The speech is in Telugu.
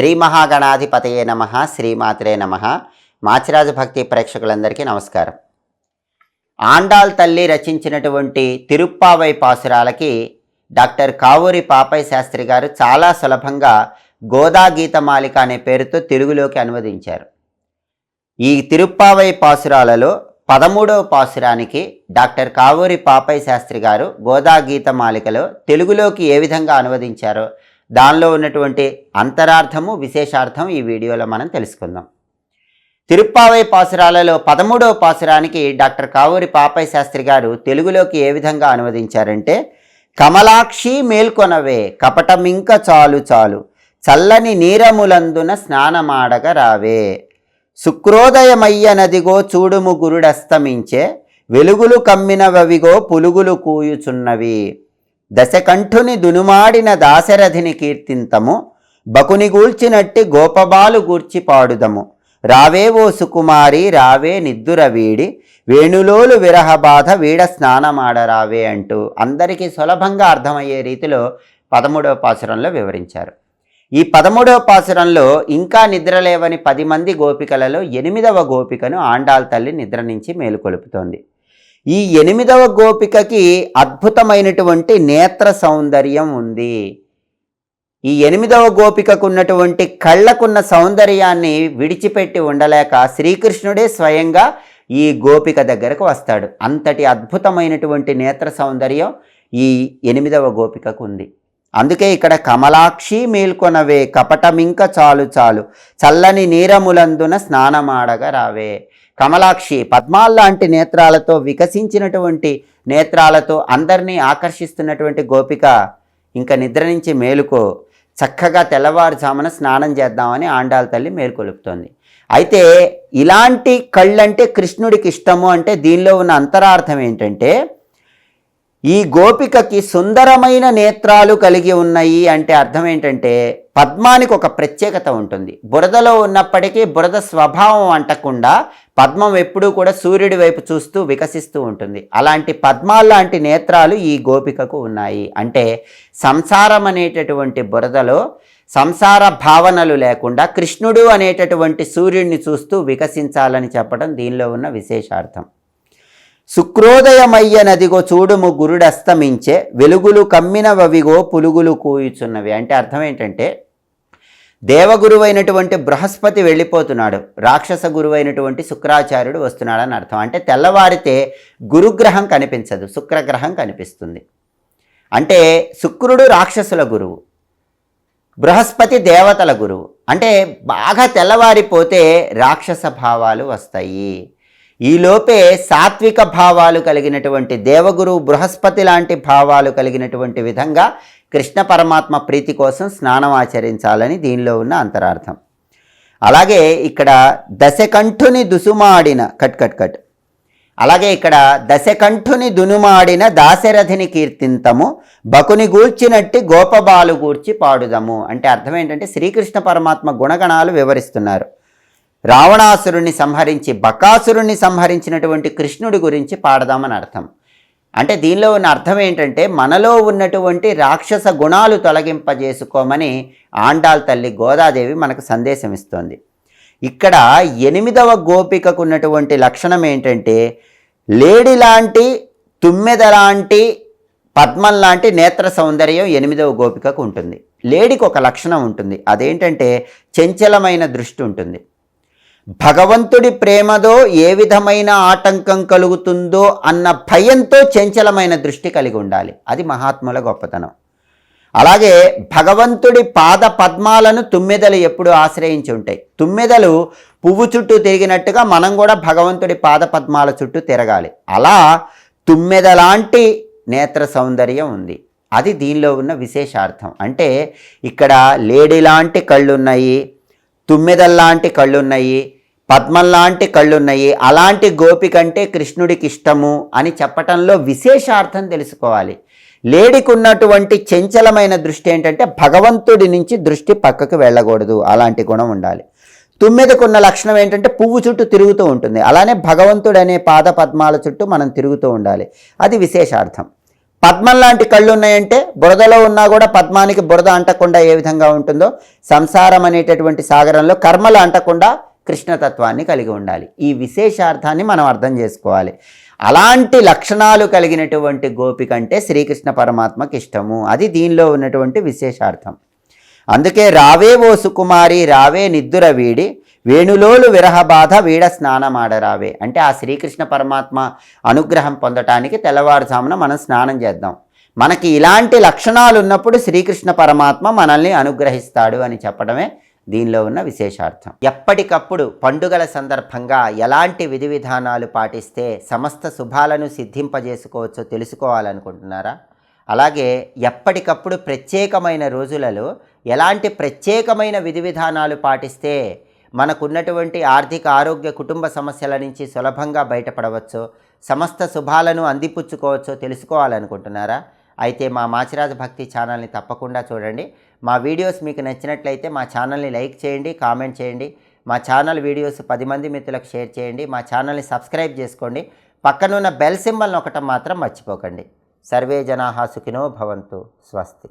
శ్రీ మహాగణాధిపతయే నమ శ్రీమాత్రే నమ. మాచిరాజు భక్తి ప్రేక్షకులందరికీ నమస్కారం. ఆండాల్ తల్లి రచించినటువంటి తిరుప్పావై పాసురాలకి డాక్టర్ కావూరి పాపయ్య శాస్త్రి గారు చాలా సులభంగా గోదా గీతమాలిక అనే పేరుతో తెలుగులోకి అనువదించారు. ఈ తిరుప్పావై పాసురాలలో పదమూడవ పాసురానికి డాక్టర్ కావూరి పాపయ్య శాస్త్రి గారు గోదా గీతమాలికలో తెలుగులోకి ఏ విధంగా అనువదించారో దానిలో ఉన్నటువంటి అంతరార్థము విశేషార్థం ఈ వీడియోలో మనం తెలుసుకుందాం. తిరుప్పావై పాసురాలలో పదమూడవ పాసురానికి డాక్టర్ కావూరి పాపయ్య శాస్త్రి గారు తెలుగులోకి ఏ విధంగా అనువదించారంటే కమలాక్షి మేల్కొనవే కపటమింక చాలు చాలు చల్లని నీరములందున స్నానమాడగ రావే. శుక్రోదయమయ్య నదిగో చూడుము గురుడస్తమించే వెలుగులు కమ్మినవవిగో పులుగులు కూయుచున్నవి. దశకంఠుని దునుమాడిన దాశరథిని కీర్తింతము బకుని గూల్చినట్టి గోపబాలు గూర్చి పాడుదము రావే ఓ సుకుమారి రావే నిద్దుర వీడి వేణులోలు విరహబాధ వీడ స్నానమాడరావే అంటూ అందరికీ సులభంగా అర్థమయ్యే రీతిలో పదమూడవ పాసురంలో వివరించారు. ఈ పదమూడవ పాసురంలో ఇంకా నిద్రలేవని పది మంది గోపికలలో ఎనిమిదవ గోపికను ఆండాల్ తల్లి నిద్ర నుంచి మేలుకొలుపుతోంది. ఈ ఎనిమిదవ గోపికకి అద్భుతమైనటువంటి నేత్ర సౌందర్యం ఉంది. ఈ ఎనిమిదవ గోపికకు ఉన్నటువంటి కళ్ళకున్న సౌందర్యాన్ని విడిచిపెట్టి ఉండలేక శ్రీకృష్ణుడే స్వయంగా ఈ గోపిక దగ్గరకు వస్తాడు. అంతటి అద్భుతమైనటువంటి నేత్ర సౌందర్యం ఈ ఎనిమిదవ గోపికకు ఉంది అందుకే ఇక్కడ కమలాక్షి మేల్కొనవే కపటమింక చాలు చాలు చల్లని నీరములందున స్నానమాడగా రావే. కమలాక్షి పద్మాల్లాంటి నేత్రాలతో వికసించినటువంటి నేత్రాలతో అందరినీ ఆకర్షిస్తున్నటువంటి గోపిక ఇంకా నిద్ర నుంచి మేలుకో చక్కగా తెల్లవారుజామున స్నానం చేద్దామని ఆండాల తల్లి మేలుకొలుపుతోంది. అయితే ఇలాంటి కళ్ళంటే కృష్ణుడికి ఇష్టము అంటే దీనిలో ఉన్న అంతరార్థం ఏంటంటే ఈ గోపికకి సుందరమైన నేత్రాలు కలిగి ఉన్నాయి అంటే అర్థం ఏంటంటే పద్మానికి ఒక ప్రత్యేకత ఉంటుంది. బురదలో ఉన్నప్పటికీ బురద స్వభావం అంటకుండా పద్మం ఎప్పుడూ కూడా సూర్యుడి వైపు చూస్తూ వికసిస్తూ ఉంటుంది. అలాంటి పద్మాల్లాంటి నేత్రాలు ఈ గోపికకు ఉన్నాయి. అంటే సంసారం అనేటటువంటి బురదలో సంసార భావనలు లేకుండా కృష్ణుడు అనేటటువంటి సూర్యుడిని చూస్తూ వికసించాలని చెప్పడం దీనిలో ఉన్న విశేషార్థం. శుక్రోదయమయ్య నదిగో చూడుము గురుడస్తమించే వెలుగులు కమ్మినవవిగో పులుగులు కూయుచున్నవి. అంటే అర్థం ఏంటంటే దేవగురువైనటువంటి బృహస్పతి వెళ్ళిపోతున్నాడు. రాక్షస గురువైనటువంటి శుక్రాచార్యుడు వస్తున్నాడని అర్థం. అంటే తెల్లవారితే గురుగ్రహం కనిపించదు శుక్రగ్రహం కనిపిస్తుంది. అంటే శుక్రుడు రాక్షసుల గురువు బృహస్పతి దేవతల గురువు. అంటే బాగా తెల్లవారిపోతే రాక్షస భావాలు వస్తాయి. ఈలోపే సాత్విక భావాలు కలిగినటువంటి దేవగురు బృహస్పతి లాంటి భావాలు కలిగినటువంటి విధంగా కృష్ణ పరమాత్మ ప్రీతి కోసం స్నానం ఆచరించాలని దీనిలో ఉన్న అంతరార్థం. అలాగే ఇక్కడ దశకంఠుని దుసుమాడిన కట్ కట్ కట్. అలాగే ఇక్కడ దశకంఠుని దునుమాడిన దాశరథిని కీర్తింతము బకుని గూర్చినట్టి గోపబాలు గూర్చి పాడుదము. అంటే అర్థం ఏంటంటే శ్రీకృష్ణ పరమాత్మ గుణగణాలు వివరిస్తున్నారు. రావణాసురుణ్ణి సంహరించి బకాసురుణ్ణి సంహరించినటువంటి కృష్ణుడి గురించి పాడదామని అర్థం. అంటే దీనిలో ఉన్న అర్థం ఏంటంటే మనలో ఉన్నటువంటి రాక్షస గుణాలు తొలగింపజేసుకోమని ఆండాల్ తల్లి గోదాదేవి మనకు సందేశం ఇస్తోంది. ఇక్కడ ఎనిమిదవ గోపికకు ఉన్నటువంటి లక్షణం ఏంటంటే లేడి లాంటి తుమ్మెద లాంటి పద్మం లాంటి నేత్ర సౌందర్యం ఎనిమిదవ గోపికకు ఉంటుంది. లేడికి ఒక లక్షణం ఉంటుంది. అదేంటంటే చంచలమైన దృష్టి ఉంటుంది. భగవంతుడి ప్రేమతో ఏ విధమైన ఆటంకం కలుగుతుందో అన్న భయంతో చంచలమైన దృష్టి కలిగి ఉండాలి. అది మహాత్ముల గొప్పతనం. అలాగే భగవంతుడి పాద పద్మాలను తుమ్మెదలు ఎప్పుడు ఆశ్రయించి ఉంటాయి. తుమ్మెదలు పువ్వు చుట్టూ తిరిగినట్టుగా మనం కూడా భగవంతుడి పాద పద్మాల చుట్టూ తిరగాలి. అలా తుమ్మెదలాంటి నేత్ర సౌందర్యం ఉంది. అది దీనిలో ఉన్న విశేషార్థం. అంటే ఇక్కడ లేడీ లాంటి కళ్ళున్నాయి తుమ్మెదల్లాంటి కళ్ళున్నాయి పద్మంలాంటి కళ్ళున్నాయి అలాంటి గోపి కంటే కృష్ణుడికి ఇష్టము అని చెప్పటంలో విశేషార్థం తెలుసుకోవాలి. లేడికి ఉన్నటువంటి చంచలమైన దృష్టి ఏంటంటే భగవంతుడి నుంచి దృష్టి పక్కకు వెళ్ళకూడదు అలాంటి గుణం ఉండాలి. తుమ్మెదకున్న లక్షణం ఏంటంటే పువ్వు చుట్టూ తిరుగుతూ ఉంటుంది అలానే భగవంతుడు అనే పాద పద్మాల చుట్టూ మనం తిరుగుతూ ఉండాలి. అది విశేషార్థం. పద్మం లాంటి కళ్ళు ఉన్నాయంటే బురదలో ఉన్నా కూడా పద్మానికి బురద అంటకుండా ఏ విధంగా ఉంటుందో సంసారం అనేటటువంటి సాగరంలో కర్మలు అంటకుండా కృష్ణతత్వాన్ని కలిగి ఉండాలి. ఈ విశేషార్థాన్ని మనం అర్థం చేసుకోవాలి. అలాంటి లక్షణాలు కలిగినటువంటి గోపిక అంటే శ్రీకృష్ణ పరమాత్మకి ఇష్టము. అది దీనిలో ఉన్నటువంటి విశేషార్థం. అందుకే రావే ఓ సుకుమారి రావే నిద్దుర వీడి వేణులోలు విరహబాధ వీడ స్నానమాడరావే. అంటే ఆ శ్రీకృష్ణ పరమాత్మ అనుగ్రహం పొందటానికి తెల్లవారుజామున మనం స్నానం చేద్దాం. మనకి ఇలాంటి లక్షణాలు ఉన్నప్పుడు శ్రీకృష్ణ పరమాత్మ మనల్ని అనుగ్రహిస్తాడు అని చెప్పడమే దీనిలో ఉన్న విశేషార్థం. ఎప్పటికప్పుడు పండుగల సందర్భంగా ఎలాంటి విధి విధానాలు పాటిస్తే సమస్త శుభాలను సిద్ధింపజేసుకోవచ్చో తెలుసుకోవాలనుకుంటున్నారా? అలాగే ఎప్పటికప్పుడు ప్రత్యేకమైన రోజులలో ఎలాంటి ప్రత్యేకమైన విధి విధానాలు పాటిస్తే మనకున్నటువంటి ఆర్థిక ఆరోగ్య కుటుంబ సమస్యల నుంచి సులభంగా బయటపడవచ్చో సమస్త శుభాలను అందిపుచ్చుకోవచ్చో తెలుసుకోవాలనుకుంటున్నారా? అయితే మా మాచిరాజ భక్తి ఛానల్ని తప్పకుండా చూడండి. మా వీడియోస్ మీకు నచ్చినట్లయితే మా ఛానల్ని లైక్ చేయండి కామెంట్ చేయండి. మా ఛానల్ వీడియోస్ పది మంది మిత్రులకు షేర్ చేయండి. మా ఛానల్ని సబ్స్క్రైబ్ చేసుకోండి. పక్కనున్న బెల్ సింబల్ నొక్కటం మాత్రం మర్చిపోకండి. సర్వే జనాహా సుఖినో భవంతు. స్వస్తి.